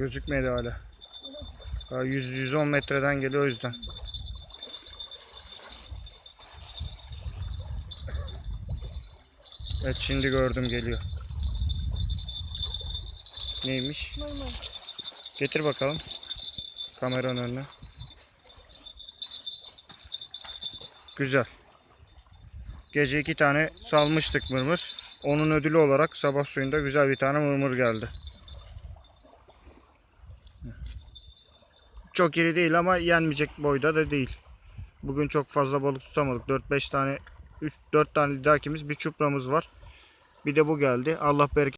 Gözükmedi hala. Daha 100-110 metreden geliyor o yüzden. Evet şimdi gördüm geliyor. Neymiş? Normal. Getir bakalım. Kameranın önüne. Güzel. Gece iki tane salmıştık mırmır. Onun ödülü olarak sabah suyunda güzel bir tane mırmır geldi. Çok iri değil ama yenmeyecek boyda da değil. Bugün çok fazla balık tutamadık. 4-5 tane 3-4 tane lidakimiz bir çupramız var. Bir de bu geldi. Allah bereket